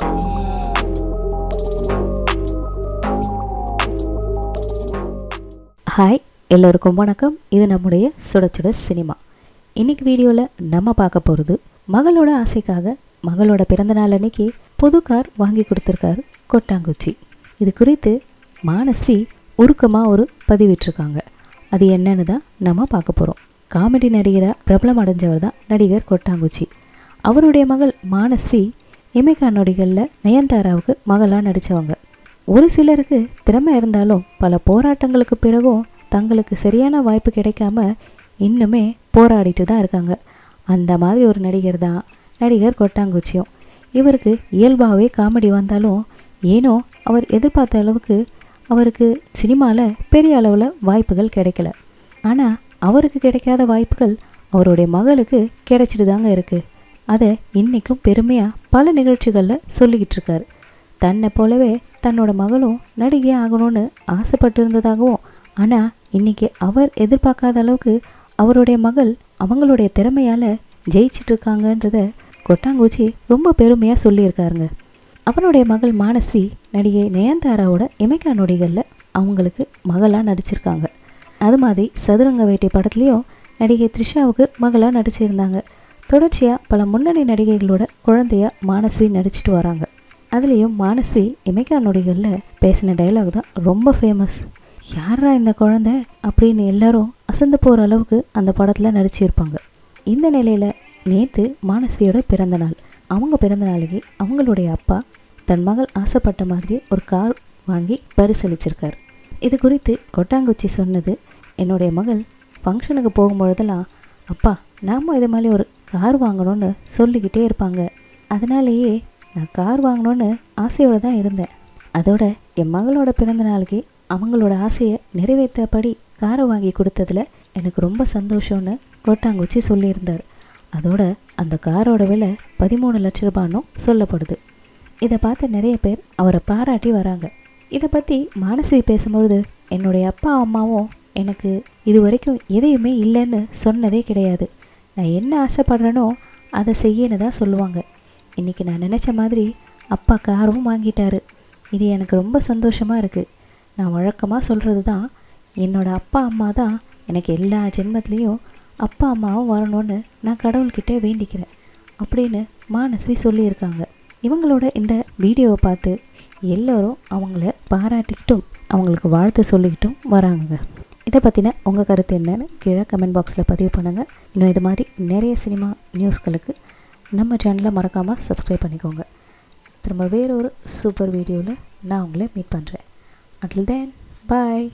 Hi எல்லோருக்கும் வணக்கம். இது நம்முடைய சுட சுட சினிமா. இன்னைக்கு வீடியோவில் நம்ம பார்க்க போகிறது மகளோட ஆசைக்காக மகளோட பிறந்தநாள் அன்னைக்கு புது கார் வாங்கி கொடுத்துருக்காரு கொட்டாங்குச்சி. இது குறித்து மானஸ்வி உருக்கமாக ஒரு பதிவிட்டிருக்காங்க. அது என்னன்னு தான் நம்ம பார்க்க போகிறோம் காமெடி நடிகராக பிரபலம் அடைஞ்சவர் தான் நடிகர் கொட்டாங்குச்சி. அவருடைய மகள் மானஸ்வி இமைக்கா நொடிகளில் நயன்தாராவுக்கு மகளாக நடித்தவங்க ஒரு சிலருக்கு திறமை இருந்தாலும் பல போராட்டங்களுக்கு பிறகும் தங்களுக்கு சரியான வாய்ப்பு கிடைக்காம இன்னுமே போராடிட்டு தான் இருக்காங்க. அந்த மாதிரி ஒரு நடிகர் தான் நடிகர் கொட்டாங்குச்சியும். இவருக்கு இயல்பாகவே காமெடி வந்தாலும் ஏனோ அவர் எதிர்பார்த்த அளவுக்கு அவருக்கு சினிமாவில் பெரிய அளவில் வாய்ப்புகள் கிடைக்கல. ஆனால் அவருக்கு கிடைக்காத வாய்ப்புகள் அவருடைய மகளுக்கு கிடைச்சிட்டு தாங்க இருக்குது அதை இன்றைக்கும் பெருமையாக பல நிகழ்ச்சிகளில் சொல்லிக்கிட்டு இருக்காரு தன்னை போலவே தன்னோட மகளும் நடிகை ஆகணும்னு ஆசைப்பட்டு இருந்ததாகவும் ஆனால் இன்னைக்கு அவர் எதிர்பார்க்காத அளவுக்கு அவருடைய மகள் அவங்களுடைய திறமையால் ஜெயிச்சிட்டு இருக்காங்கன்றத கொட்டாங்குச்சி ரொம்ப பெருமையாக சொல்லியிருக்காருங்க. அவருடைய மகள் மானஸ்வி நடிகை நயன்தாராவோட இமைக்கா நொடிகளில் அவங்களுக்கு மகளாக நடிச்சிருக்காங்க. அது மாதிரி சதுரங்க வேட்டை படத்துலேயும் நடிகை த்ரிஷாவுக்கு மகளாக நடிச்சிருந்தாங்க. தொடர்ச்சியாக பல முன்னணி நடிகைகளோட குழந்தையாக மானஸ்வி நடிச்சிட்டு வராங்க. அதுலேயும் மானஸ்வி இமைக்கா நொடிகளில் பேசின டைலாக் தான் ரொம்ப ஃபேமஸ் யாரா இந்த குழந்தை? அப்படின்னு எல்லாரும் அசந்து போகிற அளவுக்கு அந்த படத்தில் நடிச்சிருப்பாங்க. இந்த நிலையில் நேற்று மானஸ்வியோட பிறந்த நாள். அவங்க பிறந்த நாளைக்கு அவங்களுடைய அப்பா தன் மகள் ஆசைப்பட்ட மாதிரி ஒரு கார் வாங்கி பரிசளிச்சிருக்கார். இது குறித்து கொட்டாங்குச்சி சொன்னது என்னுடைய மகள் ஃபங்க்ஷனுக்கு போகும்பொழுதெல்லாம் அப்பா நாமும் இது மாதிரி ஒரு கார் வாங்கணும்னு சொல்லிக்கிட்டே இருப்பாங்க. அதனாலேயே நான் கார் வாங்கணும்னு ஆசையோடு தான் இருந்தேன். அதோட என் மகளோட பிறந்த நாளுக்கு அவங்களோட ஆசையை நிறைவேற்றபடி காரை வாங்கி கொடுத்ததில் எனக்கு ரொம்ப சந்தோஷம்னு கோட்டாங்குச்சி சொல்லியிருந்தார். அதோட அந்த காரோட விலை பதிமூணு லட்ச ரூபானும் சொல்லப்படுது. இதை பார்த்து நிறைய பேர் அவரை பாராட்டி வராங்க. இதை பற்றி மானசவி பேசும்பொழுது என்னுடைய அப்பா அம்மாவும் எனக்கு இது வரைக்கும் எதையுமே இல்லைன்னு சொன்னதே கிடையாது. நான் என்ன ஆசைப்படுறேனோ அதை செய்யன்னு தான் சொல்லுவாங்க. இன்றைக்கி நான் நினச்ச மாதிரி அப்பா காரும் வாங்கிட்டாரு. இது எனக்கு ரொம்ப சந்தோஷமாக இருக்குது நான் வழக்கமாக சொல்கிறது தான் என்னோடய அப்பா அம்மா தான் எனக்கு எல்லா ஜென்மத்துலேயும் அப்பா அம்மாவும் வரணும்னு நான் கடவுள்கிட்டே வேண்டிக்கிறேன் அப்படின்னு மானஸ்வி சொல்லியிருக்காங்க. இவங்களோட இந்த வீடியோவை பார்த்து எல்லோரும் அவங்கள பாராட்டிக்கிட்டும் அவங்களுக்கு வாழ்த்து சொல்லிக்கிட்டும் வராங்க இதை பற்றின உங்கள் கருத்து என்னன்னு கீழே கமெண்ட் பாக்ஸில் பதிவு பண்ணுங்கள் இன்னும் இது மாதிரி நிறைய சினிமா நியூஸ்களுக்கு நம்ம சேனலை மறக்காமல் சப்ஸ்கிரைப் பண்ணிக்கோங்க. திரும்ப வேறொரு சூப்பர் வீடியோவில் நான் உங்களை மீட் பண்ணுறேன் அட்டில் தேன் பாய்